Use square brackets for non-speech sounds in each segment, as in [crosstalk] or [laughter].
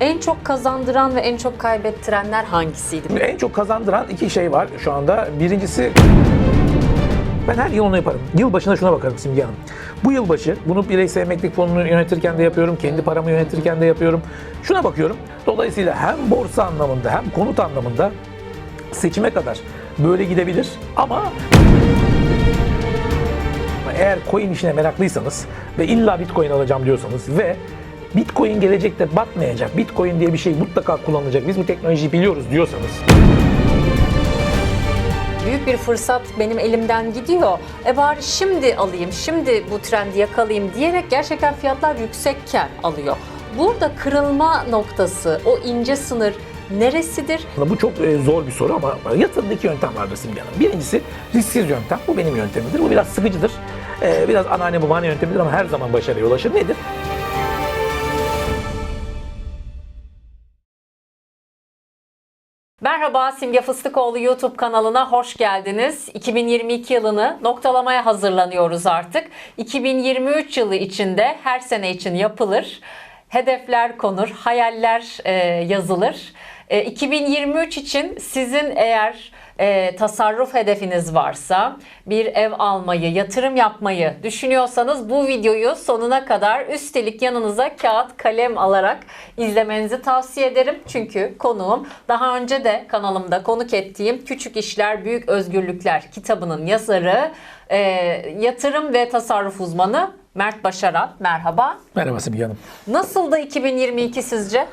En çok kazandıran ve en çok kaybettirenler hangisiydi? En çok kazandıran iki şey var şu anda. Birincisi ben her yıl onu yaparım. Yılbaşına şuna bakarım Simge Hanım. Bu yılbaşı bunu bireysel emeklilik fonunu yönetirken de yapıyorum. Kendi paramı yönetirken de yapıyorum. Şuna bakıyorum. Dolayısıyla hem borsa anlamında hem konut anlamında seçime kadar böyle gidebilir ama eğer coin işine meraklıysanız ve illa bitcoin alacağım diyorsanız ve Bitcoin gelecekte batmayacak, Bitcoin diye bir şey mutlaka kullanılacak, biz bu teknolojiyi biliyoruz diyorsanız Büyük bir fırsat benim elimden gidiyor. E bari şimdi alayım, şimdi bu trendi yakalayayım diyerek gerçekten fiyatlar yüksekken alıyor. Burada kırılma noktası, o ince sınır neresidir? Bu çok e, zor bir soru ama yatırımda iki yöntem vardır Simge Hanım. Birincisi risksiz yöntem. Bu benim yöntemimdir. Bu biraz sıkıcıdır. E, Biraz anneanne babaanne yöntemidir ama her zaman başarıya ulaşır. Nedir? Merhaba Simge Fıstıkoğlu YouTube kanalına hoş geldiniz. 2022 yılını noktalamaya hazırlanıyoruz artık. 2023 yılı içinde her sene için yapılır. Hedefler konur, hayaller e, yazılır. E, 2023 için sizin eğer e, tasarruf hedefiniz varsa, bir ev almayı, yatırım yapmayı düşünüyorsanız bu videoyu sonuna kadar üstelik yanınıza kağıt kalem alarak izlemenizi tavsiye ederim. Çünkü konuğum daha önce de kanalımda konuk ettiğim Küçük İşler Büyük Özgürlükler kitabının yazarı, e, yatırım ve tasarruf uzmanı Mert Başaran. Merhaba. Merhaba Simge Hanım. Nasıl da 2022 sizce?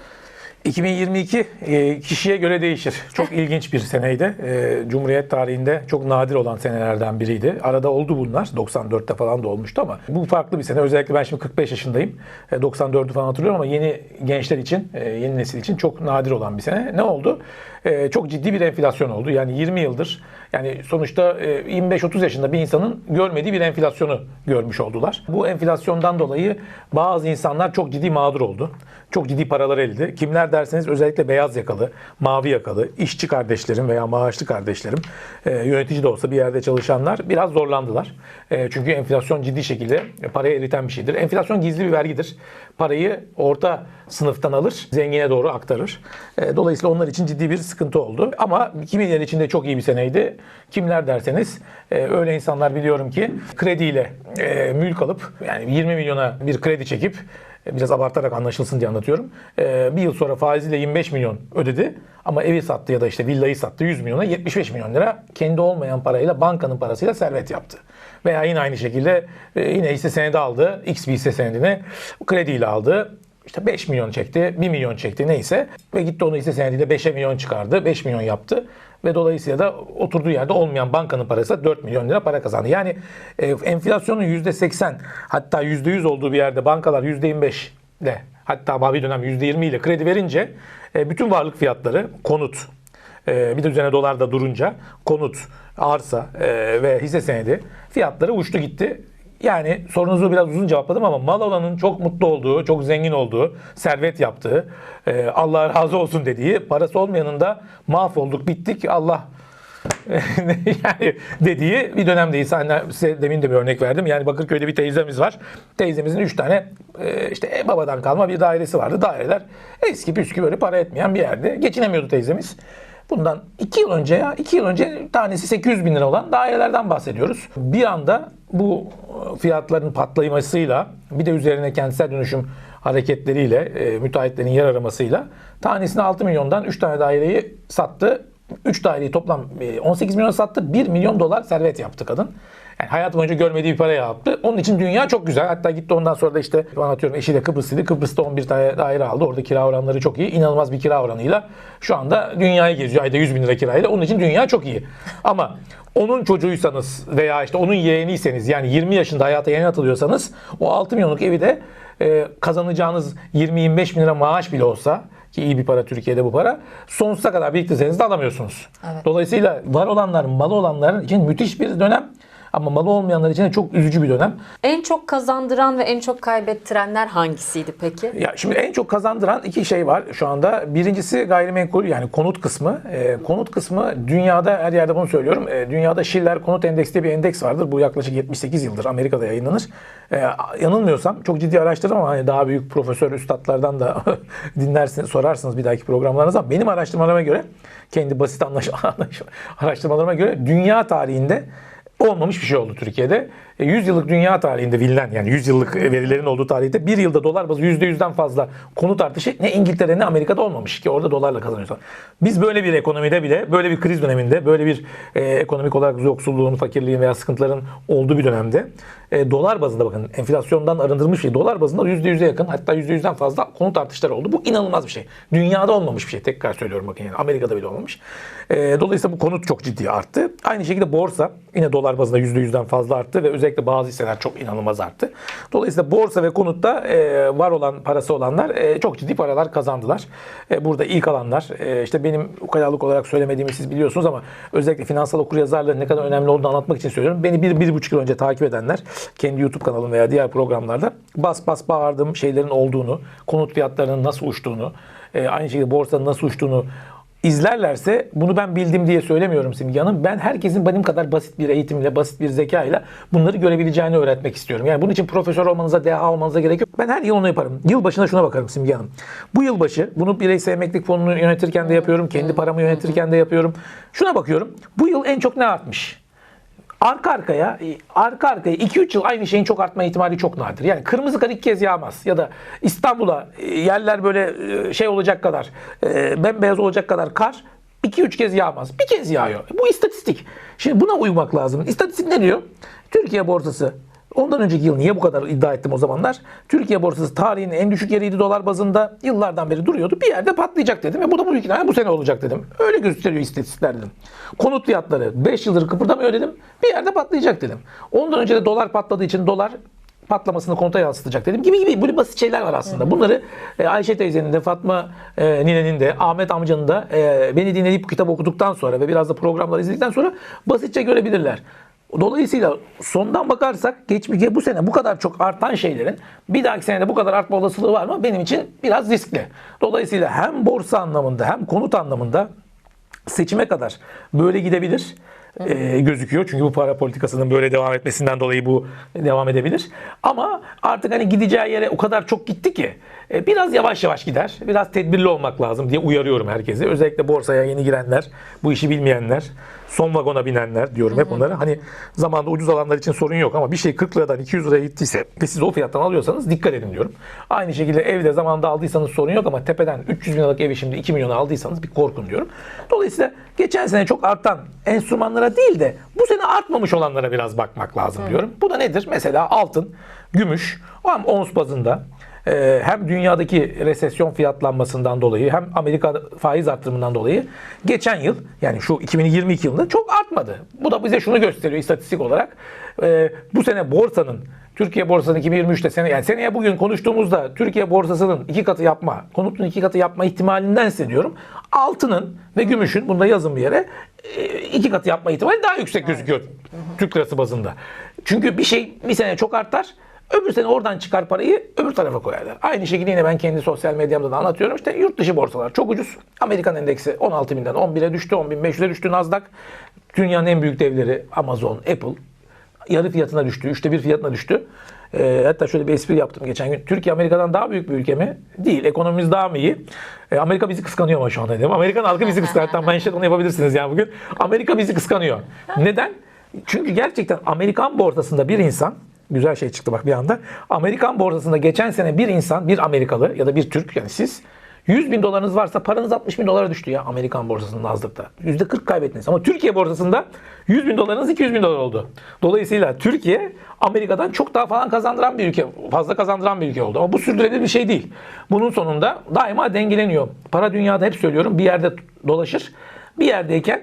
2022 e, kişiye göre değişir. Çok ilginç bir seneydi. E, Cumhuriyet tarihinde çok nadir olan senelerden biriydi. Arada oldu bunlar. 94'te falan da olmuştu ama bu farklı bir sene. Özellikle ben şimdi 45 yaşındayım. E, 94'ü falan hatırlıyorum ama yeni gençler için, e, yeni nesil için çok nadir olan bir sene. Ne oldu? E, Çok ciddi bir enflasyon oldu. Yani 20 yıldır yani sonuçta e, 25-30 yaşında bir insanın görmediği bir enflasyonu görmüş oldular. Bu enflasyondan dolayı bazı insanlar çok ciddi mağdur oldu. Çok ciddi paralar elde. Kimler derseniz özellikle beyaz yakalı, mavi yakalı, işçi kardeşlerim veya maaşlı kardeşlerim, e, yönetici de olsa bir yerde çalışanlar biraz zorlandılar. E, çünkü enflasyon ciddi şekilde parayı eriten bir şeydir. Enflasyon gizli bir vergidir. Parayı orta sınıftan alır, zengine doğru aktarır. E, dolayısıyla onlar için ciddi bir sıkıntı oldu. Ama kimileri için de çok iyi bir seneydi. Kimler derseniz e, öyle insanlar biliyorum ki krediyle e, mülk alıp yani 20 milyona bir kredi çekip e, biraz abartarak anlaşılsın diye anlatıyorum. E, bir yıl sonra faiziyle 25 milyon ödedi ama evi sattı ya da işte villayı sattı 100 milyona 75 milyon lira kendi olmayan parayla bankanın parasıyla servet yaptı. Veya yine aynı şekilde e, yine hisse senedi aldı. X bir hisse senedini krediyle aldı. İşte 5 milyon çekti, 1 milyon çekti neyse ve gitti onu hisse senediyle 5'e milyon çıkardı, 5 milyon yaptı ve dolayısıyla da oturduğu yerde olmayan bankanın parası 4 milyon lira para kazandı. Yani e, enflasyonun %80 hatta %100 olduğu bir yerde bankalar %25 ile hatta bir dönem %20 ile kredi verince e, bütün varlık fiyatları konut, e, bir de üzerine dolar da durunca konut, arsa e, ve hisse senedi fiyatları uçtu gitti. Yani sorunuzu biraz uzun cevapladım ama mal olanın çok mutlu olduğu, çok zengin olduğu, servet yaptığı, e, Allah razı olsun dediği, parası olmayanın da mahvolduk, bittik, Allah [laughs] yani dediği bir dönemdeyiz. Hani size demin de bir örnek verdim. Yani Bakırköy'de bir teyzemiz var. Teyzemizin üç tane e, işte babadan kalma bir dairesi vardı. Daireler eski püskü böyle para etmeyen bir yerde. Geçinemiyordu teyzemiz. Bundan iki yıl önce ya, iki yıl önce tanesi 800 bin lira olan dairelerden bahsediyoruz. Bir anda bu fiyatların patlamasıyla bir de üzerine kentsel dönüşüm hareketleriyle, e, müteahhitlerin yer aramasıyla tanesini 6 milyondan 3 tane daireyi sattı. 3 daireyi toplam e, 18 milyon sattı. 1 milyon dolar servet yaptı kadın. Yani hayatı boyunca görmediği bir para yaptı. Onun için dünya çok güzel. Hatta gitti ondan sonra da işte anlatıyorum eşi de Kıbrıslıydı. Kıbrıs'ta 11 tane daire aldı. Orada kira oranları çok iyi. İnanılmaz bir kira oranıyla şu anda dünyayı geziyor. Ayda 100 bin lira kirayla. Onun için dünya çok iyi. Ama onun çocuğuysanız veya işte onun yeğeniyseniz yani 20 yaşında hayata yeni atılıyorsanız o 6 milyonluk evi de e, kazanacağınız 20-25 bin lira maaş bile olsa ki iyi bir para Türkiye'de bu para sonsuza kadar biriktirseniz de alamıyorsunuz. Evet. Dolayısıyla var olanların, malı olanların için müthiş bir dönem Ama malı olmayanlar için de çok üzücü bir dönem. En çok kazandıran ve en çok kaybettirenler hangisiydi peki? Ya şimdi en çok kazandıran iki şey var şu anda. Birincisi gayrimenkul yani konut kısmı. Ee, konut kısmı dünyada her yerde bunu söylüyorum. Ee, dünyada Schiller Konut Endeksi diye bir endeks vardır. Bu yaklaşık 78 yıldır Amerika'da yayınlanır. Ee, yanılmıyorsam çok ciddi araştırdım ama hani daha büyük profesör üstadlardan da [laughs] dinlersiniz, sorarsınız bir dahaki programlarınızda. Benim araştırmalarıma göre kendi basit anlaş [laughs] araştırmalarıma göre dünya tarihinde olmamış bir şey oldu Türkiye'de. E, 100 yıllık dünya tarihinde bilinen yani 100 yıllık verilerin olduğu tarihte bir yılda dolar bazı %100'den fazla konut artışı ne İngiltere ne Amerika'da olmamış ki orada dolarla kazanıyorsun. Biz böyle bir ekonomide bile böyle bir kriz döneminde böyle bir e, ekonomik olarak yoksulluğun, fakirliğin veya sıkıntıların olduğu bir dönemde e, dolar bazında bakın enflasyondan arındırılmış bir şey. Dolar bazında %100'e yakın hatta %100'den fazla konut artışları oldu. Bu inanılmaz bir şey. Dünyada olmamış bir şey. Tekrar söylüyorum bakın yani Amerika'da bile olmamış. E, dolayısıyla bu konut çok ciddi arttı. Aynı şekilde borsa yine dolar bazında %100'den fazla arttı ve özellikle bazı hisseler çok inanılmaz arttı. Dolayısıyla borsa ve konutta e, var olan parası olanlar e, çok ciddi paralar kazandılar. E, burada ilk alanlar e, işte benim ukalalık olarak söylemediğimi siz biliyorsunuz ama özellikle finansal okuryazarlığın ne kadar önemli olduğunu anlatmak için söylüyorum. Beni bir, bir buçuk yıl önce takip edenler kendi YouTube kanalım veya diğer programlarda bas bas bağırdığım şeylerin olduğunu, konut fiyatlarının nasıl uçtuğunu, e, aynı şekilde borsanın nasıl uçtuğunu izlerlerse bunu ben bildim diye söylemiyorum Simge Hanım. Ben herkesin benim kadar basit bir eğitimle, basit bir zekayla bunları görebileceğini öğretmek istiyorum. Yani bunun için profesör olmanıza, deha olmanıza gerek yok. Ben her yıl onu yaparım. Yıl başına şuna bakarım Simge Hanım. Bu yılbaşı bunu bireysel emeklilik fonunu yönetirken de yapıyorum. Kendi paramı yönetirken de yapıyorum. Şuna bakıyorum. Bu yıl en çok ne artmış? Arka arkaya arka arkaya 2-3 yıl aynı şeyin çok artma ihtimali çok nadir. Yani kırmızı kar ilk kez yağmaz ya da İstanbul'a e, yerler böyle e, şey olacak kadar e, bembeyaz olacak kadar kar 2-3 kez yağmaz. Bir kez yağıyor. Bu istatistik. Şimdi buna uymak lazım. İstatistik ne diyor? Türkiye borsası Ondan önceki yıl niye bu kadar iddia ettim o zamanlar? Türkiye borsası tarihin en düşük yeriydi dolar bazında. Yıllardan beri duruyordu. Bir yerde patlayacak dedim. Ve bu da bu ülkeden bu sene olacak dedim. Öyle gösteriyor istatistikler dedim. Konut fiyatları 5 yıldır kıpırdamıyor dedim. Bir yerde patlayacak dedim. Ondan önce de dolar patladığı için dolar patlamasını konuta yansıtacak dedim gibi gibi böyle basit şeyler var aslında. Bunları e, Ayşe teyzenin de Fatma e, ninenin de Ahmet amcanın da e, beni dinleyip kitap okuduktan sonra ve biraz da programları izledikten sonra basitçe görebilirler. Dolayısıyla sondan bakarsak geçmişe bu sene bu kadar çok artan şeylerin bir dahaki senede bu kadar artma olasılığı var mı? Benim için biraz riskli. Dolayısıyla hem borsa anlamında hem konut anlamında seçime kadar böyle gidebilir e, gözüküyor. Çünkü bu para politikasının böyle devam etmesinden dolayı bu devam edebilir. Ama artık hani gideceği yere o kadar çok gitti ki e, biraz yavaş yavaş gider. Biraz tedbirli olmak lazım diye uyarıyorum herkesi. Özellikle borsaya yeni girenler, bu işi bilmeyenler, son vagona binenler diyorum hep onlara. Hani zamanda ucuz alanlar için sorun yok ama bir şey 40 liradan 200 liraya gittiyse ve siz o fiyattan alıyorsanız dikkat edin diyorum. Aynı şekilde evde zamanında aldıysanız sorun yok ama tepeden 300 bin liralık evi şimdi 2 milyona aldıysanız bir korkun diyorum. Dolayısıyla geçen sene çok artan enstrümanlara değil de bu sene artmamış olanlara biraz bakmak lazım diyorum. Bu da nedir? Mesela altın, gümüş, hem ons bazında ee, hem dünyadaki resesyon fiyatlanmasından dolayı hem Amerika faiz artırımından dolayı geçen yıl yani şu 2022 yılında çok artmadı. Bu da bize şunu gösteriyor istatistik olarak. Ee, bu sene borsanın Türkiye borsasının 2023'te sene yani seneye bugün konuştuğumuzda Türkiye borsasının iki katı yapma, konutun iki katı yapma ihtimalinden hissediyorum. Altının ve gümüşün bunu da yazın bir yere e, iki katı yapma ihtimali daha yüksek gözüküyor Türk lirası bazında. Çünkü bir şey bir sene çok artar. Öbür sene oradan çıkar parayı öbür tarafa koyarlar. Aynı şekilde yine ben kendi sosyal medyamda da anlatıyorum. İşte yurt dışı borsalar çok ucuz. Amerikan endeksi 16 binden 11'e düştü, 10.500'e düştü Nasdaq. Dünyanın en büyük devleri Amazon, Apple yarı fiyatına düştü, üçte bir fiyatına düştü. E, hatta şöyle bir espri yaptım geçen gün. Türkiye Amerika'dan daha büyük bir ülke mi? Değil. Ekonomimiz daha mı iyi? E, Amerika bizi kıskanıyor ama şu anda dedim. Amerikan halkı bizi kıskanıyor. Hatta manşet onu yapabilirsiniz yani bugün. Amerika bizi kıskanıyor. Neden? Çünkü gerçekten Amerikan borsasında bir insan Güzel şey çıktı bak bir anda. Amerikan borsasında geçen sene bir insan, bir Amerikalı ya da bir Türk yani siz 100 bin dolarınız varsa paranız 60 bin dolara düştü ya Amerikan borsasının Nasdaq'ta. %40 kaybettiniz. Ama Türkiye borsasında 100 bin dolarınız 200 bin dolar oldu. Dolayısıyla Türkiye Amerika'dan çok daha falan kazandıran bir ülke. Fazla kazandıran bir ülke oldu. Ama bu sürdürülebilir bir şey değil. Bunun sonunda daima dengeleniyor. Para dünyada hep söylüyorum bir yerde dolaşır. Bir yerdeyken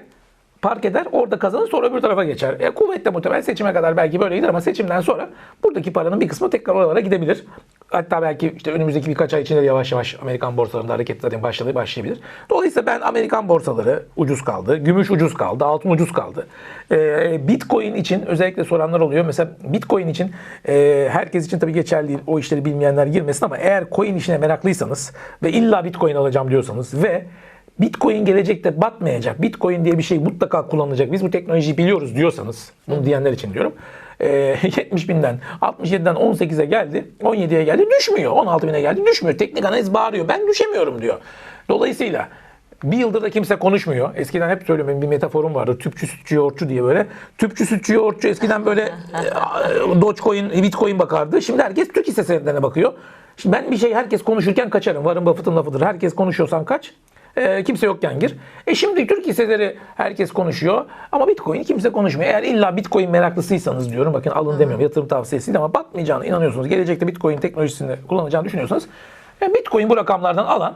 park eder, orada kazanır sonra öbür tarafa geçer. E, kuvvetle muhtemel seçime kadar belki böyle gider ama seçimden sonra buradaki paranın bir kısmı tekrar oralara gidebilir. Hatta belki işte önümüzdeki birkaç ay içinde de yavaş yavaş Amerikan borsalarında hareket zaten başladı, başlayabilir. Dolayısıyla ben Amerikan borsaları ucuz kaldı, gümüş ucuz kaldı, altın ucuz kaldı. Ee, Bitcoin için özellikle soranlar oluyor. Mesela Bitcoin için e, herkes için tabii geçerli değil. O işleri bilmeyenler girmesin ama eğer coin işine meraklıysanız ve illa Bitcoin alacağım diyorsanız ve Bitcoin gelecekte batmayacak. Bitcoin diye bir şey mutlaka kullanılacak. Biz bu teknolojiyi biliyoruz diyorsanız, bunu diyenler için diyorum. [laughs] Ee, 70 binden 67'den 18'e geldi, 17'ye geldi düşmüyor. 16 bine geldi düşmüyor. Teknik analiz bağırıyor. Ben düşemiyorum diyor. Dolayısıyla bir yıldır da kimse konuşmuyor. Eskiden hep söylüyorum bir metaforum vardı. Tüpçü, sütçü, yoğurtçu diye böyle. Tüpçü, sütçü, yoğurtçu eskiden böyle e, [laughs] Dogecoin, Bitcoin bakardı. Şimdi herkes Türk hisse senetlerine bakıyor. Şimdi ben bir şey herkes konuşurken kaçarım. Warren Buffett'ın lafıdır. Herkes konuşuyorsan kaç. E, kimse yokken gir. E şimdi Türk hisseleri herkes konuşuyor ama Bitcoin kimse konuşmuyor. Eğer illa Bitcoin meraklısıysanız diyorum bakın alın demiyorum yatırım tavsiyesi değil ama batmayacağına inanıyorsunuz. Gelecekte Bitcoin teknolojisini kullanacağını düşünüyorsanız e, Bitcoin bu rakamlardan alan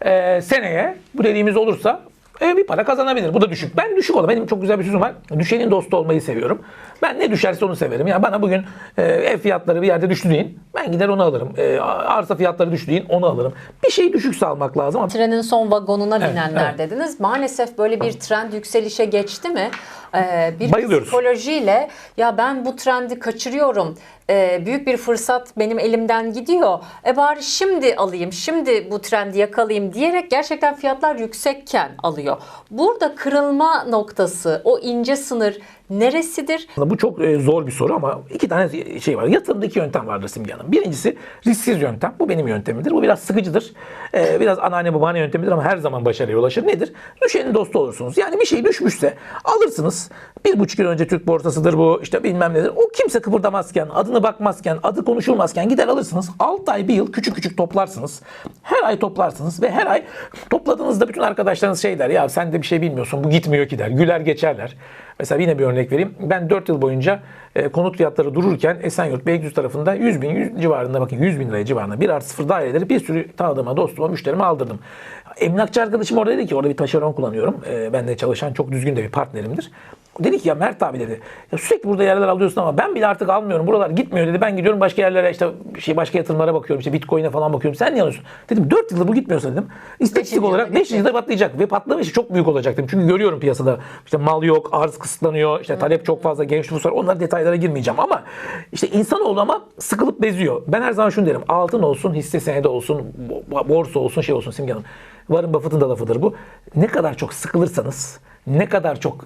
e, seneye bu dediğimiz olursa e, bir para kazanabilir. Bu da düşük. Ben düşük oldum. Benim çok güzel bir sözüm var. Düşenin dostu olmayı seviyorum. Ben ne düşerse onu severim. Yani bana bugün e, ev fiyatları bir yerde düştü deyin. Ben gider onu alırım. E, arsa fiyatları düştü deyin onu alırım. Bir şey düşükse almak lazım Trenin son vagonuna binenler evet. dediniz. Maalesef böyle bir trend yükselişe geçti mi? Ee, bir Bayılıyoruz. psikolojiyle ya ben bu trendi kaçırıyorum. Ee, büyük bir fırsat benim elimden gidiyor. E bari şimdi alayım, şimdi bu trendi yakalayayım diyerek gerçekten fiyatlar yüksekken alıyor. Burada kırılma noktası, o ince sınır neresidir? Bu çok e, zor bir soru ama iki tane şey var. Yatırımda iki yöntem vardır Simge Hanım. Birincisi risksiz yöntem. Bu benim yöntemimdir. Bu biraz sıkıcıdır. E, biraz anneanne babaanne yöntemidir ama her zaman başarıya ulaşır. Nedir? Düşenin dostu olursunuz. Yani bir şey düşmüşse alırsınız. Bir buçuk yıl önce Türk borsasıdır bu işte bilmem nedir. O kimse kıpırdamazken, adını bakmazken, adı konuşulmazken gider alırsınız. 6 ay bir yıl küçük küçük toplarsınız. Her ay toplarsınız ve her ay topladığınızda bütün arkadaşlarınız şey der. Ya sen de bir şey bilmiyorsun bu gitmiyor ki der. Güler geçerler. Mesela yine bir örnek vereyim. Ben 4 yıl boyunca e, konut fiyatları dururken Esenyurt, Beylikdüzü tarafında 100 bin 100 civarında bakın 100 bin liraya civarında bir artı sıfır daireleri bir sürü tanıdığıma, dostuma, müşterime aldırdım. Emlakçı arkadaşım orada dedi ki orada bir taşeron kullanıyorum. E, ben de çalışan çok düzgün de bir partnerimdir. Dedi ki ya Mert abi dedi. Ya sürekli burada yerler alıyorsun ama ben bile artık almıyorum. Buralar gitmiyor dedi. Ben gidiyorum başka yerlere işte şey başka yatırımlara bakıyorum. işte Bitcoin'e falan bakıyorum. Sen niye alıyorsun? Dedim 4 yıldır bu gitmiyorsa dedim. İstatistik olarak yılda 5 yılda patlayacak ve patlaması çok büyük olacak dedim. Çünkü görüyorum piyasada işte mal yok, arz kısıtlanıyor, işte talep çok fazla, genç nüfus var. Onlar detaylara girmeyeceğim ama işte insanoğlu ama sıkılıp beziyor. Ben her zaman şunu derim. Altın olsun, hisse senedi olsun, bo- borsa olsun, şey olsun Simge Hanım. Warren Buffett'ın da lafıdır bu. Ne kadar çok sıkılırsanız, ne kadar çok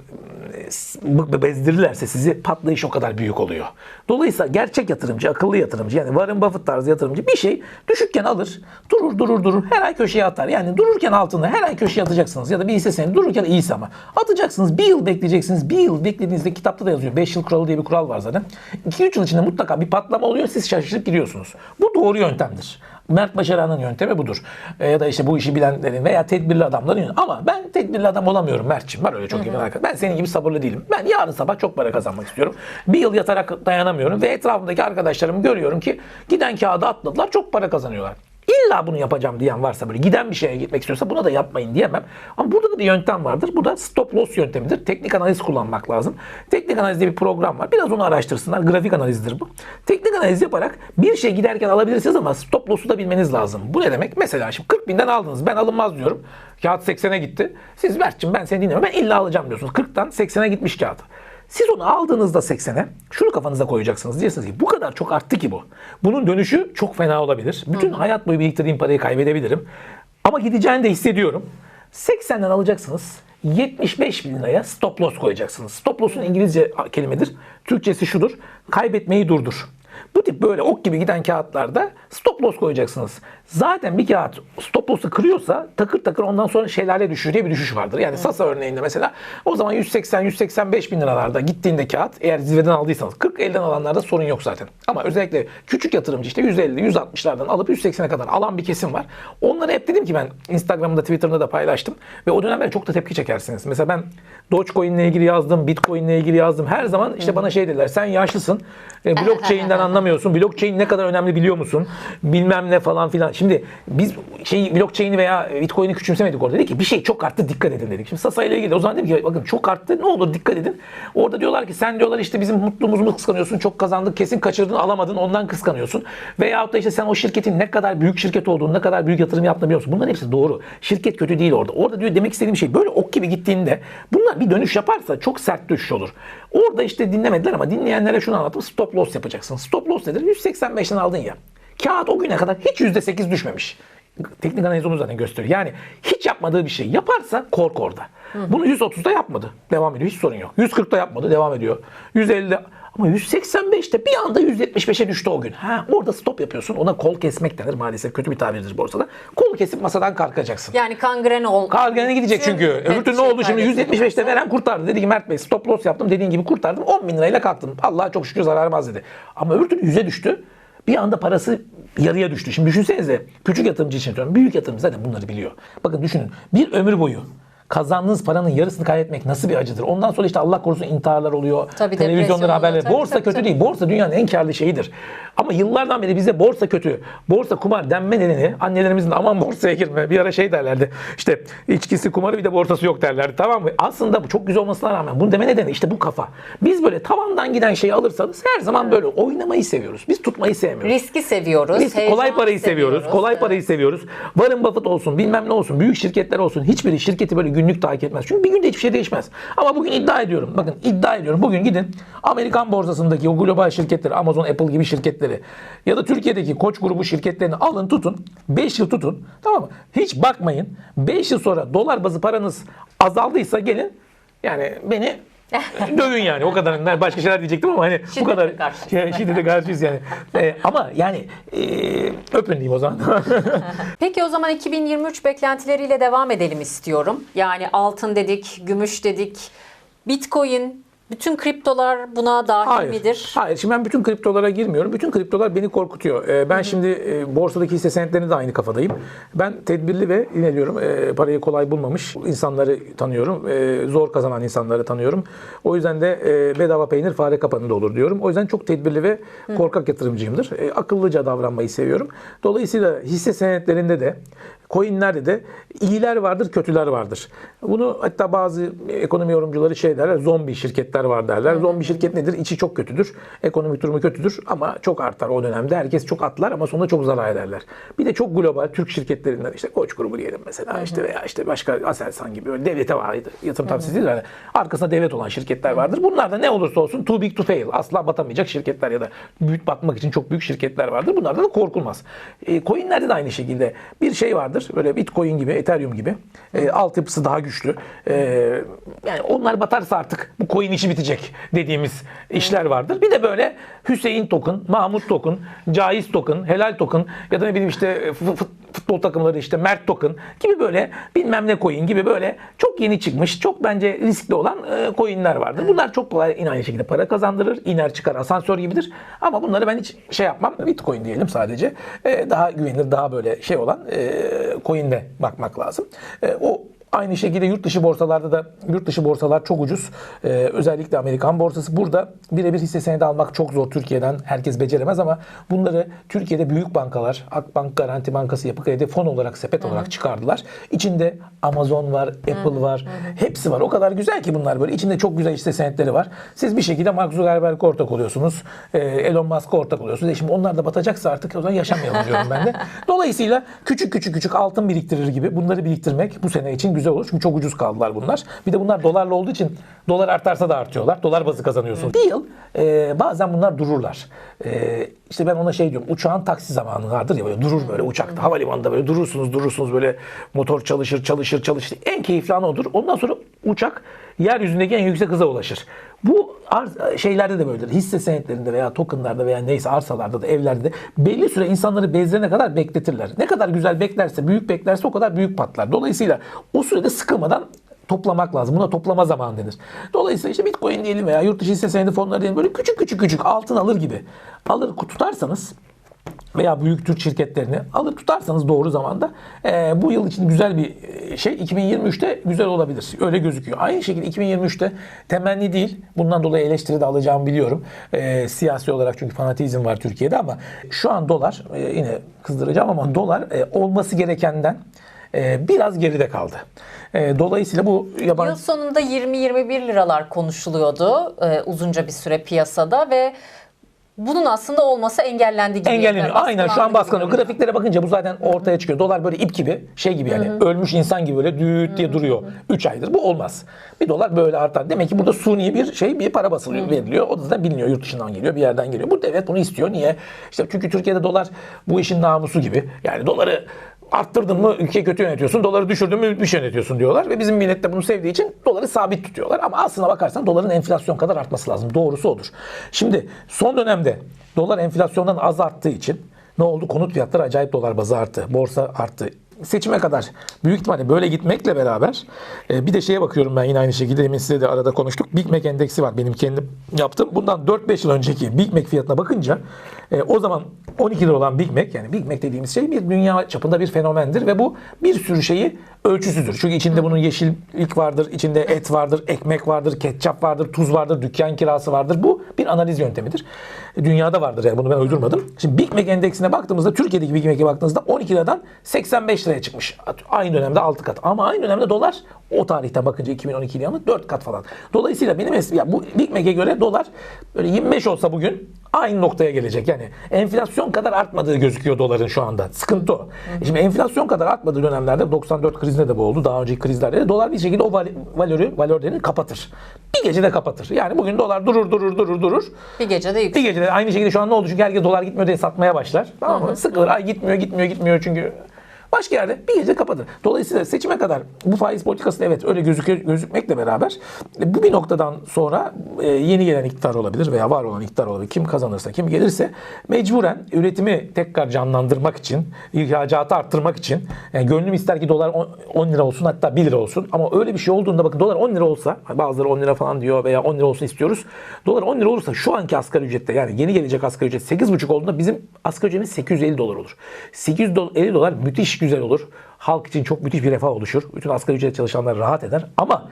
e, bezdirirlerse sizi patlayış o kadar büyük oluyor. Dolayısıyla gerçek yatırımcı, akıllı yatırımcı yani Warren Buffett tarzı yatırımcı bir şey düşükken alır, durur durur durur her ay köşeye atar. Yani dururken altını her ay köşeye atacaksınız ya da bir hisse senedi dururken iyisi ama atacaksınız bir yıl bekleyeceksiniz. Bir yıl beklediğinizde kitapta da yazıyor. 5 yıl kuralı diye bir kural var zaten. 2-3 yıl içinde mutlaka bir patlama oluyor siz şaşırıp gidiyorsunuz. Bu doğru yöntemdir. Mert Başaran'ın yöntemi budur. E, ya da işte bu işi bilenlerin veya tedbirli adamların yöntemi. Ama ben tedbirli adam olamıyorum Mert'ciğim. Var öyle çok iyi bir arkadaş. Ben senin gibi sabırlı değilim. Ben yarın sabah çok para kazanmak istiyorum. Bir yıl yatarak dayanamıyorum ve etrafımdaki arkadaşlarımı görüyorum ki giden kağıda atladılar çok para kazanıyorlar. İlla bunu yapacağım diyen varsa böyle giden bir şeye gitmek istiyorsa buna da yapmayın diyemem. Ama burada da bir yöntem vardır. Bu da stop loss yöntemidir. Teknik analiz kullanmak lazım. Teknik analiz diye bir program var. Biraz onu araştırsınlar. Grafik analizdir bu. Teknik analiz yaparak bir şey giderken alabilirsiniz ama stop loss'u da bilmeniz lazım. Bu ne demek? Mesela şimdi 40 binden aldınız. Ben alınmaz diyorum. Kağıt 80'e gitti. Siz Mert'cim ben seni dinliyorum. Ben illa alacağım diyorsunuz. 40'tan 80'e gitmiş kağıt. Siz onu aldığınızda 80'e şunu kafanıza koyacaksınız. Diyeceksiniz ki bu kadar çok arttı ki bu. Bunun dönüşü çok fena olabilir. Bütün hayat boyu biriktirdiğim parayı kaybedebilirim. Ama gideceğini de hissediyorum. 80'den alacaksınız. 75 bin liraya stop loss koyacaksınız. Stop loss'un İngilizce kelimedir. Türkçesi şudur. Kaybetmeyi durdur. Bu tip böyle ok gibi giden kağıtlarda stop loss koyacaksınız. Zaten bir kağıt stop loss'u kırıyorsa takır takır ondan sonra şelale düşüyor diye bir düşüş vardır. Yani Sasa örneğinde mesela o zaman 180-185 bin liralarda gittiğinde kağıt eğer zirveden aldıysanız 40 elden alanlarda sorun yok zaten. Ama özellikle küçük yatırımcı işte 150-160'lardan alıp 180'e kadar alan bir kesim var. Onları hep dedim ki ben Instagram'da Twitter'da da paylaştım ve o dönemler çok da tepki çekersiniz. Mesela ben Dogecoin ile ilgili yazdım, Bitcoin ile ilgili yazdım. Her zaman işte bana şey dediler sen yaşlısın, e, blockchain'den [laughs] anlamıyorsun. Blockchain ne kadar önemli biliyor musun? Bilmem ne falan filan. Şimdi biz şey blockchain'i veya Bitcoin'i küçümsemedik orada. Dedik ki bir şey çok arttı dikkat edin dedik. Şimdi Sasa ile ilgili o zaman dedim ki bakın çok arttı ne olur dikkat edin. Orada diyorlar ki sen diyorlar işte bizim mutluluğumuzu mu kıskanıyorsun? Çok kazandık kesin kaçırdın alamadın ondan kıskanıyorsun. Veyahut da işte sen o şirketin ne kadar büyük şirket olduğunu, ne kadar büyük yatırım yaptığını biliyorsun. Bunların hepsi doğru. Şirket kötü değil orada. Orada diyor demek istediğim şey böyle ok gibi gittiğinde bunlar bir dönüş yaparsa çok sert düşüş olur. Orada işte dinlemediler ama dinleyenlere şunu anlattım. Stop loss yapacaksın. Stop loss nedir? 185'ten aldın ya. Kağıt o güne kadar hiç %8 düşmemiş. Teknik analiz onu zaten gösteriyor. Yani hiç yapmadığı bir şey yaparsa kork orada. Bunu 130'da yapmadı. Devam ediyor. Hiç sorun yok. 140'da yapmadı. Devam ediyor. 150'de ama 185'te bir anda 175'e düştü o gün. Ha, orada stop yapıyorsun. Ona kol kesmek denir maalesef. Kötü bir tabirdir borsada. Kolu kesip masadan kalkacaksın. Yani kangren ol. Kargene gidecek çünkü. Öbür türlü ne şey oldu şimdi? kaybedecek. 175'te veren kurtardı. Dedi ki Mert Bey stop loss yaptım. Dediğin gibi kurtardım. 10 bin lirayla kalktım. Allah'a çok şükür zararım az dedi. Ama öbür türlü 100'e düştü. Bir anda parası yarıya düştü. Şimdi düşünsenize küçük yatırımcı için söylüyorum. Büyük yatırımcı zaten bunları biliyor. Bakın düşünün. Bir ömür boyu kazandığınız paranın yarısını kaybetmek nasıl bir acıdır? Ondan sonra işte Allah korusun intiharlar oluyor. Tabii, televizyonlara haberler. Tabii, borsa tabii, kötü tabii. değil. Borsa dünyanın en karlı şeyidir. Ama yıllardan beri bize borsa kötü, borsa kumar denme nedeni annelerimizin aman borsaya girme. Bir ara şey derlerdi. İşte içkisi kumarı bir de borsası yok derlerdi. Tamam mı? Aslında bu çok güzel olmasına rağmen bunu deme nedeni işte bu kafa. Biz böyle tavandan giden şeyi alırsanız her zaman böyle oynamayı seviyoruz. Biz tutmayı sevmiyoruz. Riski seviyoruz. Biz heyecan kolay parayı seviyoruz. Kolay Evet. parayı seviyoruz. Warren Buffett olsun, bilmem ne olsun, büyük şirketler olsun. Hiçbiri şirketi böyle günlük takip etmez. Çünkü bir günde hiçbir şey değişmez. Ama bugün iddia ediyorum. Bakın iddia ediyorum. Bugün gidin Amerikan borsasındaki o global şirketleri, Amazon, Apple gibi şirketleri ya da Türkiye'deki Koç grubu şirketlerini alın tutun. 5 yıl tutun. Tamam mı? Hiç bakmayın. 5 yıl sonra dolar bazı paranız azaldıysa gelin yani beni [laughs] dövün yani o kadar başka şeyler diyecektim ama hani bu Şiddete kadar karşıyız. yani şiddete karşıyız yani. Ee, ama yani e, öpün diyeyim o zaman. [laughs] Peki o zaman 2023 beklentileriyle devam edelim istiyorum. Yani altın dedik, gümüş dedik, bitcoin, bütün kriptolar buna dahil Hayır. midir? Hayır. Şimdi ben bütün kriptolara girmiyorum. Bütün kriptolar beni korkutuyor. Ee, ben şimdi e, borsadaki hisse senetlerinde de aynı kafadayım. Ben tedbirli ve yine diyorum e, parayı kolay bulmamış insanları tanıyorum. E, zor kazanan insanları tanıyorum. O yüzden de e, bedava peynir fare kapanında olur diyorum. O yüzden çok tedbirli ve korkak yatırımcıyımdır. E, akıllıca davranmayı seviyorum. Dolayısıyla hisse senetlerinde de coinlerde de iyiler vardır, kötüler vardır. Bunu hatta bazı ekonomi yorumcuları şey derler, zombi şirketler var derler. Zombi şirket nedir? İçi çok kötüdür, ekonomik durumu kötüdür ama çok artar o dönemde. Herkes çok atlar ama sonunda çok zarar ederler. Bir de çok global Türk şirketlerinden işte Koç grubu diyelim mesela işte veya işte başka Aselsan gibi böyle devlete var yatırım tavsiyesi değil yani arkasında devlet olan şirketler vardır. Bunlar da ne olursa olsun too big to fail. Asla batamayacak şirketler ya da büyük batmak için çok büyük şirketler vardır. Bunlardan da korkulmaz. E, coinlerde de aynı şekilde bir şey vardır. Böyle Bitcoin gibi, Ethereum gibi. E, altyapısı daha güçlü. E, yani onlar batarsa artık bu coin işi bitecek dediğimiz işler vardır. Bir de böyle Hüseyin token, Mahmut token, Caiz token, Helal token ya da ne bileyim işte fut- fut- futbol takımları işte Mert token gibi böyle bilmem ne coin gibi böyle çok yeni çıkmış, çok bence riskli olan e, coinler vardır. Bunlar çok kolay yine aynı şekilde para kazandırır. iner çıkar asansör gibidir. Ama bunları ben hiç şey yapmam. Bitcoin diyelim sadece. E, daha güvenilir, daha böyle şey olan e, coin'de bakmak lazım. E, o Aynı şekilde yurt dışı borsalarda da yurt dışı borsalar çok ucuz. Ee, özellikle Amerikan borsası. Burada birebir hisse senedi almak çok zor Türkiye'den. Herkes beceremez ama bunları Türkiye'de büyük bankalar, Akbank, Garanti Bankası, Yapı Kredi fon olarak, sepet olarak çıkardılar. İçinde Amazon var, Apple var. Hepsi var. O kadar güzel ki bunlar böyle. İçinde çok güzel hisse senetleri var. Siz bir şekilde Mark Zuckerberg'e ortak oluyorsunuz. Ee, Elon Musk'a ortak oluyorsunuz. E şimdi onlar da batacaksa artık o zaman yaşamayalım diyorum ben de. [laughs] Dolayısıyla küçük küçük küçük altın biriktirir gibi bunları biriktirmek bu sene için güzel olur. Çünkü çok ucuz kaldılar bunlar. Bir de bunlar dolarla olduğu için dolar artarsa da artıyorlar. Dolar bazı kazanıyorsunuz. Bir yıl e, bazen bunlar dururlar. E, işte ben ona şey diyorum. Uçağın taksi zamanı vardır ya böyle durur böyle uçakta havalimanında böyle durursunuz durursunuz böyle motor çalışır çalışır çalışır. En keyifli an odur. Ondan sonra uçak yeryüzündeki en yüksek hıza ulaşır. Bu arz- şeylerde de böyledir. Hisse senetlerinde veya tokenlarda veya neyse arsalarda da evlerde de belli süre insanları bezlerine kadar bekletirler. Ne kadar güzel beklerse, büyük beklerse o kadar büyük patlar. Dolayısıyla o sürede sıkılmadan toplamak lazım. Buna toplama zamanı denir. Dolayısıyla işte Bitcoin diyelim veya yurt dışı hisse senedi fonları diyelim böyle küçük küçük küçük altın alır gibi alır tutarsanız veya büyük Türk şirketlerini alıp tutarsanız doğru zamanda e, bu yıl için güzel bir e, şey 2023'te güzel olabilir. Öyle gözüküyor. Aynı şekilde 2023'te temenni değil. Bundan dolayı eleştiri de alacağımı biliyorum. E, siyasi olarak çünkü fanatizm var Türkiye'de ama şu an dolar e, yine kızdıracağım ama dolar e, olması gerekenden e, biraz geride kaldı. E, dolayısıyla bu yabancı Yıl sonunda 20-21 liralar konuşuluyordu e, uzunca bir süre piyasada ve bunun aslında olması engellendi gibi. Engelleniyor. Aynen şu an baskılanıyor. Grafiklere bakınca bu zaten ortaya çıkıyor. Dolar böyle ip gibi şey gibi yani ölmüş insan gibi böyle düğüt diye duruyor. 3 aydır. Bu olmaz. Bir dolar böyle artar. Demek ki burada suni bir şey bir para basılıyor veriliyor. O da biliniyor. Yurt dışından geliyor bir yerden geliyor. Bu devlet bunu istiyor. Niye? İşte çünkü Türkiye'de dolar bu işin namusu gibi. Yani doları arttırdın mı ülke kötü yönetiyorsun, doları düşürdün mü müthiş yönetiyorsun diyorlar. Ve bizim millet de bunu sevdiği için doları sabit tutuyorlar. Ama aslına bakarsan doların enflasyon kadar artması lazım. Doğrusu odur. Şimdi son dönemde dolar enflasyondan az arttığı için ne oldu? Konut fiyatları acayip dolar bazı arttı. Borsa arttı. Seçime kadar büyük ihtimalle böyle gitmekle beraber e, bir de şeye bakıyorum ben yine aynı şekilde demin size de arada konuştuk. Big Mac endeksi var benim kendim yaptım. Bundan 4-5 yıl önceki Big Mac fiyatına bakınca e, o zaman 12 lira olan Big Mac yani Big Mac dediğimiz şey bir dünya çapında bir fenomendir ve bu bir sürü şeyi ölçüsüdür. Çünkü içinde bunun yeşillik vardır, içinde et vardır, ekmek vardır, ketçap vardır, tuz vardır, dükkan kirası vardır. Bu bir analiz yöntemidir. E, Dünyada vardır yani bunu ben uydurmadım. Şimdi Big Mac endeksine baktığımızda Türkiye'deki Big Mac'e baktığınızda 12 liradan 85 liraya çıkmış. Aynı dönemde 6 kat. Ama aynı dönemde dolar o tarihten bakınca 2012 yılı 4 kat falan. Dolayısıyla benim es- ya bu Big göre dolar böyle 25 olsa bugün aynı noktaya gelecek. Yani enflasyon kadar artmadığı gözüküyor doların şu anda. Sıkıntı o. E Şimdi enflasyon kadar artmadığı dönemlerde 94 krizinde de bu oldu. Daha önceki krizlerde de dolar bir şekilde o val- valörü, valör değerini kapatır. Bir gecede kapatır. Yani bugün dolar durur durur durur durur. Bir gecede Bir yüksek. gecede aynı şekilde şu an ne oldu? Çünkü herkes dolar gitmiyor diye satmaya başlar. Tamam mı? Sıkılır. Ay gitmiyor gitmiyor gitmiyor çünkü başka yerde bir gece kapatır. Dolayısıyla seçime kadar bu faiz politikası evet öyle gözüküyor, gözükmekle beraber e, bu bir noktadan sonra e, yeni gelen iktidar olabilir veya var olan iktidar olabilir. Kim kazanırsa, kim gelirse mecburen üretimi tekrar canlandırmak için, ihracatı arttırmak için yani gönlüm ister ki dolar 10 10 lira olsun hatta 1 lira olsun ama öyle bir şey olduğunda bakın dolar 10 lira olsa bazıları 10 lira falan diyor veya 10 lira olsun istiyoruz. Dolar 10 lira olursa şu anki asgari ücrette yani yeni gelecek asgari ücret 8,5 olduğunda bizim asgari ücretimiz 850 dolar olur. 850 dolar müthiş güzel olur. Halk için çok müthiş bir refah oluşur. Bütün asgari ücret çalışanlar rahat eder. Ama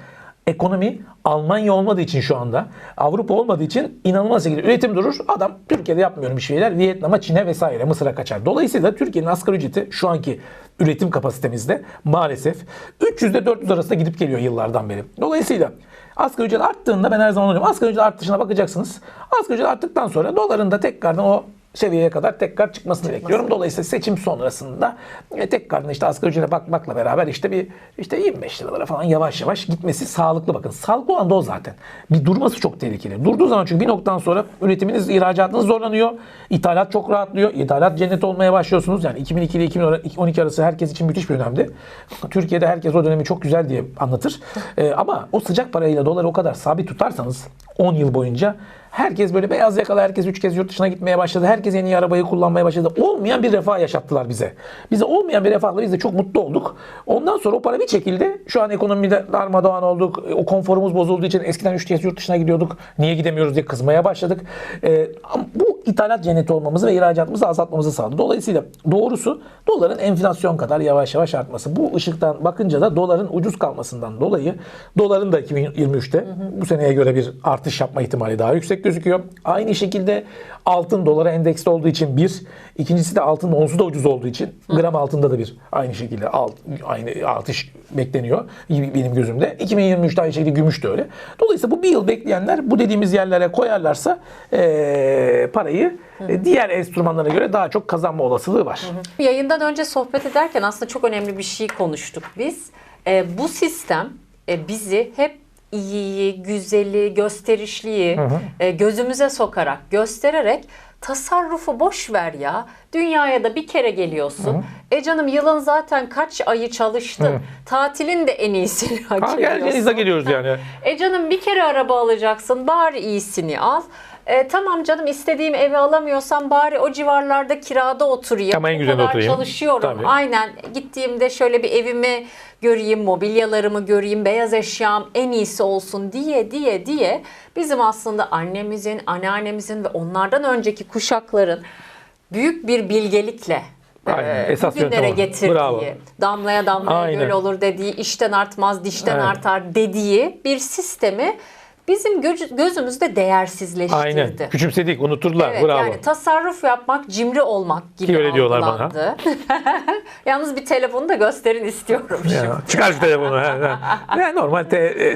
ekonomi Almanya olmadığı için şu anda Avrupa olmadığı için inanılmaz şekilde üretim durur. Adam Türkiye'de yapmıyorum bir şeyler. Vietnam'a, Çin'e vesaire Mısır'a kaçar. Dolayısıyla Türkiye'nin asgari ücreti şu anki üretim kapasitemizde maalesef 300 ile 400 arasında gidip geliyor yıllardan beri. Dolayısıyla asgari ücret arttığında ben her zaman diyorum asgari ücret artışına bakacaksınız. Asgari ücret arttıktan sonra doların da tekrardan o seviyeye kadar tekrar çıkmasını bekliyorum. Dolayısıyla seçim sonrasında e, tekrardan işte asgari ücrete bakmakla beraber işte bir işte 25 liralara falan yavaş yavaş gitmesi sağlıklı bakın. Sağlıklı olan da o zaten. Bir durması çok tehlikeli. Durduğu zaman çünkü bir noktadan sonra üretiminiz, ihracatınız zorlanıyor. İthalat çok rahatlıyor. İthalat cenneti olmaya başlıyorsunuz. Yani 2002 ile 2012 arası herkes için müthiş bir dönemdi. [laughs] Türkiye'de herkes o dönemi çok güzel diye anlatır. E, ama o sıcak parayla doları o kadar sabit tutarsanız 10 yıl boyunca Herkes böyle beyaz yakalı herkes 3 kez yurt dışına gitmeye başladı. Herkes yeni arabayı kullanmaya başladı. Olmayan bir refah yaşattılar bize. Bize olmayan bir refahla biz de çok mutlu olduk. Ondan sonra o para bir çekildi. Şu an ekonomide darmadağın olduk. O konforumuz bozulduğu için eskiden 3 kez yurt dışına gidiyorduk. Niye gidemiyoruz diye kızmaya başladık. Ee, bu ithalat cenneti olmamızı ve ihracatımızı azaltmamızı sağladı. Dolayısıyla doğrusu doların enflasyon kadar yavaş yavaş artması. Bu ışıktan bakınca da doların ucuz kalmasından dolayı doların da 2023'te bu seneye göre bir artış yapma ihtimali daha yüksek gözüküyor. Aynı şekilde altın dolara endeksli olduğu için bir, ikincisi de altın onsu da ucuz olduğu için gram altında da bir aynı şekilde alt, aynı artış bekleniyor benim gözümde. 2023'te aynı şekilde gümüş de öyle. Dolayısıyla bu bir yıl bekleyenler bu dediğimiz yerlere koyarlarsa eee, parayı e, diğer enstrümanlara göre daha çok kazanma olasılığı var. Yayından önce sohbet ederken aslında çok önemli bir şey konuştuk biz. Ee, bu sistem e, bizi hep iyiyi, güzeli, gösterişliyi e, gözümüze sokarak, göstererek tasarrufu boş ver ya. Dünyaya da bir kere geliyorsun. E canım yılın zaten kaç ayı çalıştın. Tatilin de en iyisini hak Ha, ediyorsun. denize geliyoruz yani. E canım bir kere araba alacaksın bari iyisini al. E, tamam canım istediğim evi alamıyorsam bari o civarlarda kirada oturayım. Ama en kadar oturayım. çalışıyorum. Tabii. Aynen gittiğimde şöyle bir evimi göreyim, mobilyalarımı göreyim, beyaz eşyam en iyisi olsun diye diye diye bizim aslında annemizin, anneannemizin ve onlardan önceki kuşakların büyük bir bilgelikle Aynen, e, esas yöntem bugünlere getirdiği, Bravo. damlaya damlaya Aynen. göl olur dediği, işten artmaz dişten Evet. artar dediği bir sistemi bizim gö- gözümüzde değersizleştirdi. Aynen. Küçümsedik, unuturlar. Evet, Bravo. yani tasarruf yapmak cimri olmak gibi Ki öyle diyorlar bana. [laughs] Yalnız bir telefonu da gösterin istiyorum şimdi. Ya, çıkar şu telefonu. Ya, normal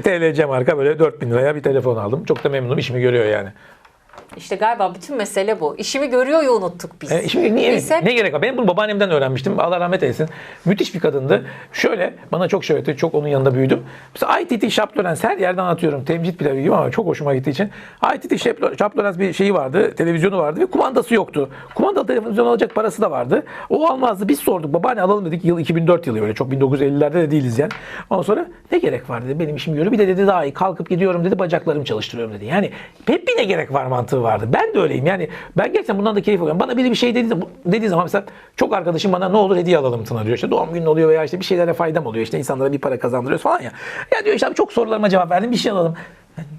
TLC marka böyle 4000 liraya bir telefon aldım. Çok da memnunum. işimi görüyor yani. İşte galiba bütün mesele bu. İşimi görüyor ya unuttuk biz. E, şimdi niye, Biz hep ne gerek var? Ben bunu babaannemden öğrenmiştim. Allah rahmet eylesin. Müthiş bir kadındı. Şöyle bana çok şey öğretti. Çok onun yanında büyüdüm. Mesela ITT Şaplorens her yerden atıyorum. Temcit bile gibi ama çok hoşuma gittiği için. ITT Şaplorens bir şeyi vardı. Televizyonu vardı ve kumandası yoktu. Kumanda televizyon alacak parası da vardı. O almazdı. Biz sorduk. Babaanne alalım dedik. Yıl 2004 yılı öyle. Çok 1950'lerde de değiliz yani. Ondan sonra ne gerek var dedi. Benim işim görüyor. Bir de dedi daha iyi. Kalkıp gidiyorum dedi. Bacaklarımı çalıştırıyorum dedi. Yani hep bir ne gerek var mantığı vardı. Ben de öyleyim. Yani ben gerçekten bundan da keyif alıyorum. Bana biri bir şey dediği dediği zaman mesela çok arkadaşım bana ne olur hediye alalım Tına diyor. İşte doğum günün oluyor veya işte bir şeylere faydam oluyor. İşte insanlara bir para kazandırıyoruz falan ya. Ya diyor işte abi çok sorularıma cevap verdim bir şey alalım.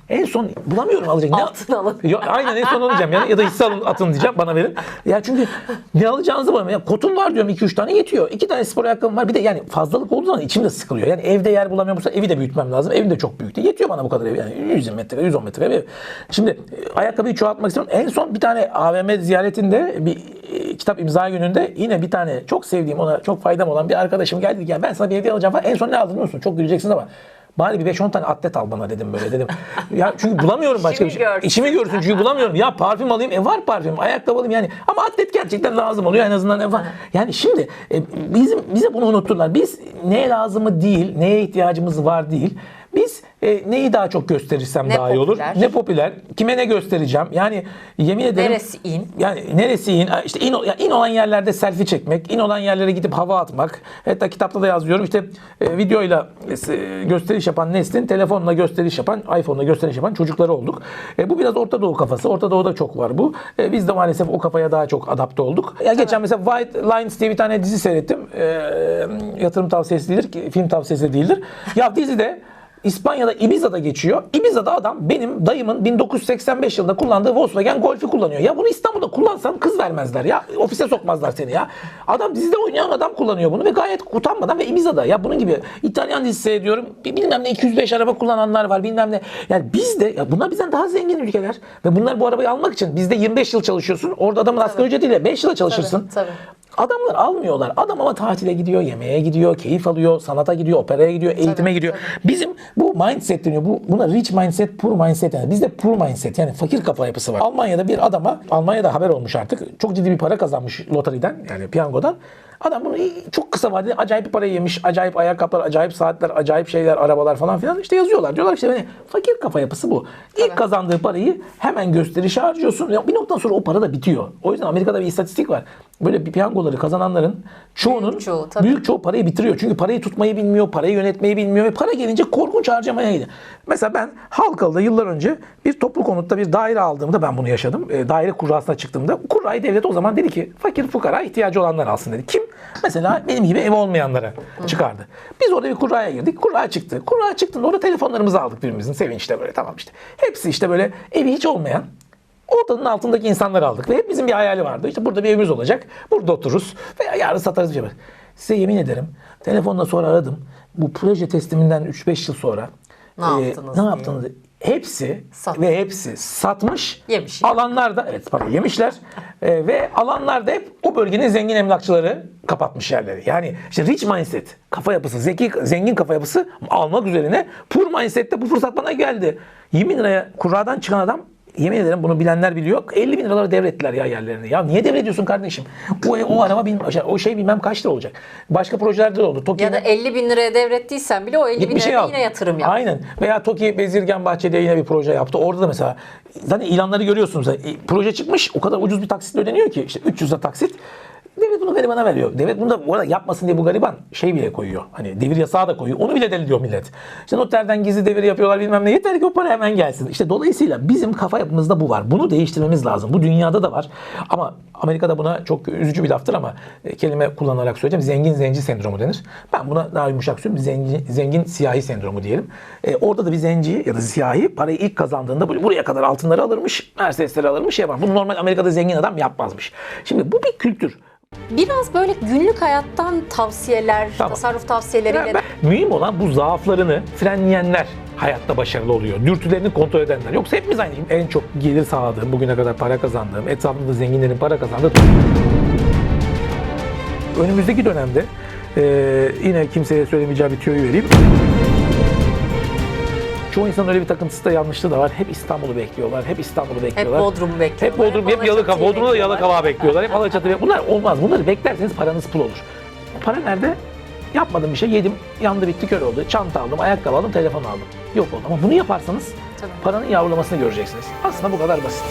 En son bulamıyorum alacak. Ne- Altın alın. Ya, aynen en son onu diyeceğim. Ya, ya da hisse alın atın diyeceğim bana verin. Ya çünkü ne alacağınızı bulamıyorum. Ya kotum var diyorum 2-3 tane yetiyor. 2 tane spor ayakkabım var. Bir de yani fazlalık olduğu zaman içim de sıkılıyor. Yani evde yer bulamıyorum. Evi de büyütmem lazım. Evim de çok büyük. değil. Yetiyor bana bu kadar ev. Yani 100 metre, 110 metre ev. Şimdi e, ayakkabıyı çoğaltmak istiyorum. En son bir tane AVM ziyaretinde bir e, kitap imza gününde yine bir tane çok sevdiğim ona çok faydam olan bir arkadaşım geldi ki, "Ya ben sana bir hediye alacağım falan. En son ne aldın biliyor musun? Çok güleceksin ama Bari bir 5-10 tane atlet al bana dedim böyle dedim. Ya çünkü bulamıyorum başka bir şey. görsün. İşimi görsün çünkü bulamıyorum. Ya parfüm alayım. E var parfüm. Ayakkabı alayım yani. Ama atlet gerçekten lazım oluyor en azından. E var. Yani şimdi e, bizim bize bunu unutturlar. Biz ne lazımı değil, neye ihtiyacımız var değil. Biz e, neyi daha çok gösterirsem Ne daha iyi olur. popüler? Ne popüler. Kime ne göstereceğim. Yani yemin ederim. Neresi in? Yani neresi in? İşte in, ya in olan yerlerde selfie çekmek, in olan yerlere gidip hava atmak. Hatta kitapta da yazıyorum işte e, videoyla e, gösteriş yapan neslin telefonla gösteriş yapan, iPhone'la gösteriş yapan çocukları olduk. E, bu biraz Orta Doğu kafası. Orta Doğu'da çok var bu. E, biz de maalesef o kafaya daha çok adapte olduk. Ya geçen mesela White Lines diye bir tane dizi seyrettim. E, yatırım tavsiyesi değildir, ki, film tavsiyesi değildir. Ya dizide İspanya'da Ibiza'da geçiyor. Ibiza'da adam benim dayımın 1985 yılında kullandığı Volkswagen Golf'ü kullanıyor. Ya bunu İstanbul'da kullansan kız vermezler ya. Ofise sokmazlar seni ya. Adam dizide oynayan adam kullanıyor bunu ve gayet utanmadan ve Ibiza'da. Ya bunun gibi İtalyan dizisi seyrediyorum. Bilmem ne 205 araba kullananlar var bilmem ne. Yani biz de ya bunlar bizden daha zengin ülkeler. Ve bunlar bu arabayı almak için bizde 25 yıl çalışıyorsun. Orada adamın asgari ücretiyle 5 yıla çalışırsın. tabii. Adamlar almıyorlar. Adam ama tatile gidiyor, yemeğe gidiyor, keyif alıyor, sanata gidiyor, operaya gidiyor, eğitime gidiyor. Bizim bu mindset deniyor. Bu, buna rich mindset, poor mindset yani. Bizde poor mindset yani fakir kafa yapısı var. Almanya'da bir adama, Almanya'da haber olmuş artık. Çok ciddi bir para kazanmış loteriden yani piyangodan. Adam bunu çok kısa vadede acayip bir para yemiş. Acayip ayakkabılar, acayip saatler, acayip şeyler, arabalar falan filan işte yazıyorlar. Diyorlar işte hani fakir kafa yapısı bu. İlk kazandığı parayı hemen gösterişe harcıyorsun. Bir noktadan sonra o para da bitiyor. O yüzden Amerika'da bir istatistik var. Böyle bir piyangoları kazananların çoğunun Büyük çoğu, tabii. büyük çoğu parayı bitiriyor. Çünkü parayı tutmayı bilmiyor, parayı yönetmeyi bilmiyor ve para gelince korkunç harcamaya gidiyor. Mesela ben Halkalı'da yıllar önce bir toplu konutta bir daire aldığımda ben bunu yaşadım. E, daire kurrasına çıktığımda kurrayı devlet o zaman dedi ki fakir fukara ihtiyacı olanlar alsın dedi. Kim? Mesela benim gibi ev olmayanlara çıkardı. Biz orada bir kurraya girdik. Kurra çıktı. Kurra çıktığında orada telefonlarımızı aldık birbirimizin sevinçle böyle tamam işte. Hepsi işte böyle evi hiç olmayan Ortanın altındaki insanları aldık ve hepimizin bir hayali vardı. İşte burada bir evimiz olacak. Burada otururuz veya yarın satarız bir şey. yaparız. Size yemin ederim telefonla sonra aradım. Bu proje tesliminden 3-5 yıl sonra Ne e, yaptınız ne diye. Hepsi Sat. ve hepsi satmış. Yemiş. Alanlar da evet para yemişler. E, ve alanlar da hep o bölgenin zengin emlakçıları kapatmış yerleri. Yani işte rich mindset, kafa yapısı, zeki, zengin kafa yapısı almak üzerine poor mindset'te bu fırsat bana geldi. 20 liraya kurradan çıkan adam Yemin ederim bunu bilenler biliyor. 50 bin liralara devrettiler ya yerlerini. Ya niye devrediyorsun kardeşim? O, o araba bilmem, o şey bilmem kaç lira olacak. Başka projelerde de oldu. Ya Tokyo'da da 50 bin liraya devrettiysen bile o 50 Git bin şey liraya yine yatırım yap. Aynen. Veya TOKİ Bezirgen Bahçeli'ye yine bir proje yaptı. Orada da mesela zaten ilanları görüyorsunuz. E, Proje çıkmış o kadar ucuz bir taksitle ödeniyor ki. işte 300 lira taksit. Devlet bunu garibana veriyor. Devlet bunu da bu arada yapmasın diye bu gariban şey bile koyuyor. Hani devir yasağı da koyuyor. Onu bile deliliyor millet. İşte noterden gizli devir yapıyorlar bilmem ne. Yeter ki o para hemen gelsin. İşte dolayısıyla bizim kafa yapımızda bu var. Bunu değiştirmemiz lazım. Bu dünyada da var. Ama Amerika'da buna çok üzücü bir laftır ama e, kelime kullanarak söyleyeceğim. Zengin zenci sendromu denir. Ben buna daha yumuşak söyleyeyim. Zengin, zengin siyahi sendromu diyelim. E, orada da bir zenci ya da siyahi parayı ilk kazandığında buraya kadar altınları alırmış. Mercedesleri alırmış. Şey yapar. Bunu normal Amerika'da zengin adam yapmazmış. Şimdi bu bir kültür. Biraz böyle günlük hayattan tavsiyeler, Tamam. tasarruf tavsiyeleriyle Ya ben- mühim olan bu zaaflarını frenleyenler hayatta başarılı oluyor. Dürtülerini kontrol edenler. Yoksa hepimiz aynı. En çok gelir sağladığım, bugüne kadar para kazandığım, etrafımda zenginlerin para kazandığı Önümüzdeki dönemde eee, yine kimseye söylemeyeceği bir tüyoyu vereyim. Çoğu insanın öyle bir takıntısı da yanlışlığı da var. Hep İstanbul'u bekliyorlar. Hep İstanbul'u hep bekliyorlar. Bodrum'u bekliyorlar. Hep Bodrum, hep Yalıkava. Alaçatı'yı Bodrum'da da. Yalıkava bekliyorlar. Hep [laughs] Alaçatı bekliyorlar. Bunlar olmaz. Bunları beklerseniz paranız pul olur. Para nerede? Yapmadım bir şey. Yedim, yandı bitti kör oldu. Çanta aldım, ayakkabı aldım, telefon aldım. Yok oldu. Ama bunu yaparsanız Tabii. paranın yavrulamasını göreceksiniz. Aslında bu kadar basit.